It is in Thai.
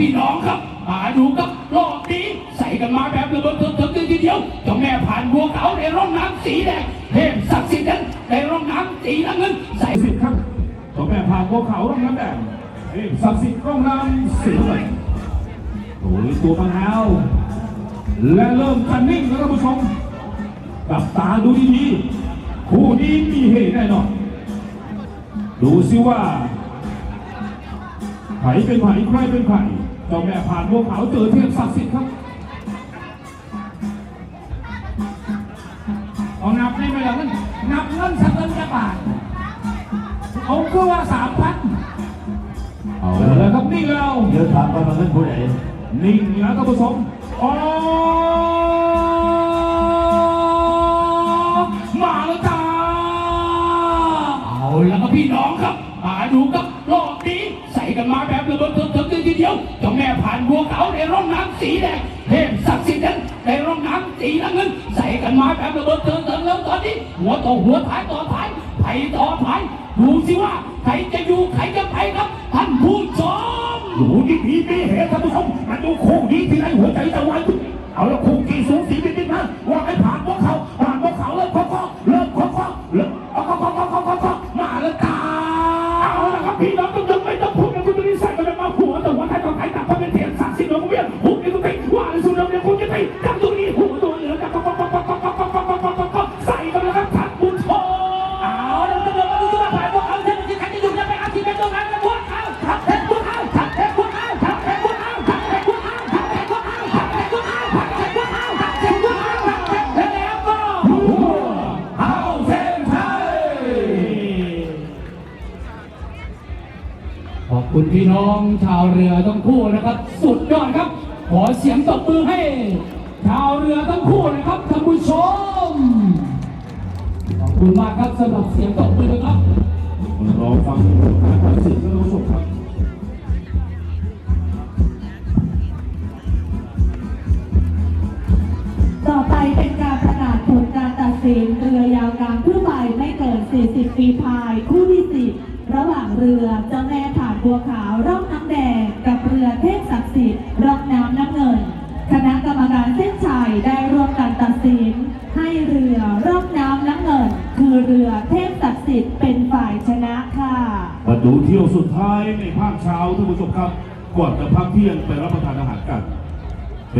พี่น้องครับมาดูครับรอบนี้ใส่กันมาแบบระเบิดเถิดเถิดทีเดียวเจ้าแม่ผ่านบัวขาวในร่องน้ำสีแดงเทพศักดิ์สิทธิ์นั้นในร่องน้ำสีน้ำเงินใส่สิครับเจ้าแม่ผ่านบัวขาวร่องน้ำแดงเทพศักดิ์สิทธิ์ร่องน้ำสีเลยตัวมะนาวและเริ่มจะนนิ่งนะควท่านผู้ชมตับตาดูดีๆคู่นี้มีเหตุแน่นอนดูสิว่าไผ่เป็นไผ่ใครเป็นไผ่ เจ้าแม่ผ่านภูเขาเจอเทพศักดิ์สิทธิ์ครับเอานับได้ไหมล่ะมันนับเงินสักเงินจะบาทเขาคือว่าสามพันเอาแล้วครับนิ่งแล้วเดี๋ยวถามว่ามันเป็นผู้ใดนิ่งแล้วท่านผู้ชมออกมาแล้วจ้าเอาแล้วก็พี่น้องครับมาดูครับรอบนี้ใส่กันมาแบบระเบิด เถิดเถิดทีเดียวเจ้าแม่ผ่านบัวเขาในร่องน้ำสีแดงเทพศักดิ์สิทธิ์นั้นในร่องน้ำสีน้ำเงินใส่กันมาแบบระเบิดเถิดเถิดแล้วตอนนี้หัวต่อหัวท้ายต่อท้ายไผ่ต่อไผ่ดูสิว่าใครจะอยู่ใครจะไปครับ ท่านผู้ชมดูดีดีมีเหตุท่านผู้ชมมาดูคู่นี้ที่ไรหัวใจจะวายเอาละคู่กี่สูงสีนิดๆนะว่าให้ผ่านพวกเขาผ่านพวกเขาเริ่มเคาะๆเริ่มเคาะๆเริ่มเอาเคาะๆเคาะๆเคาะๆเคาะๆมาแล้วจ้าเอาละครับพี่น้องต้อ ติว่าในสุดเราเนี่ยคุณจะติจับตัวนี้หัวตัวเหลือจับก็ก็ก็ก็ก็ก็ก็ก็ก็ก็ใส่กันแล้วครับท่านผู้ชเอาแล้วก็เดินมาดูที่ว่าฝ่ายพวกเขาเช่นที่ใครจะอยู่จะไปอาชีพเป็นตัวนั้นกับพวกเขาทับเทพพวกเขาทับเทพพวกเขาทับเทพพวกเขาทับเทพพวกเขาทับเทพพวกเขาทับเทพพวกเขาทับเทพพวกเขาทับเทพพวกเขาทับเทพแล้วก็เอาเส้นชัยขอบคุณพี่น้องชาวเรือทั้งคู่นะครับ สุดยอดครับ ขอเสียงตบมือให้ชาวเรือทั้งคู่นะครับท่านผู้ชม ขอบคุณมากครับสำหรับเสียงตบมือนะครับรอฟังการตัดสินกันท่านผู้ชมครับต่อไปเป็นการประกาศผลการตัดสินเรือยาวกลางครึ่งใบไม่เกิน 40 ปีพาย คู่ที่ 10 ระหว่างเรือเจ้าแม่ผ่านบัวขาวร่องน้ำแดงกับเรือเทพศักดิ์สิทธิ์ร่องน้ำน้ำเงิน คณะกรรมการเส้นชัยได้ร่วมกันตัดสิน ให้เรือร่องน้ำน้ำเงิน คือ เรือเทพศักดิ์สิทธิ์เป็นฝ่ายชนะค่ะมาดูเที่ยวสุดท้ายในภาคเช้าท่านผู้ชมครับก่อนจะพักเที่ยงไปรับประทานอาหารกัน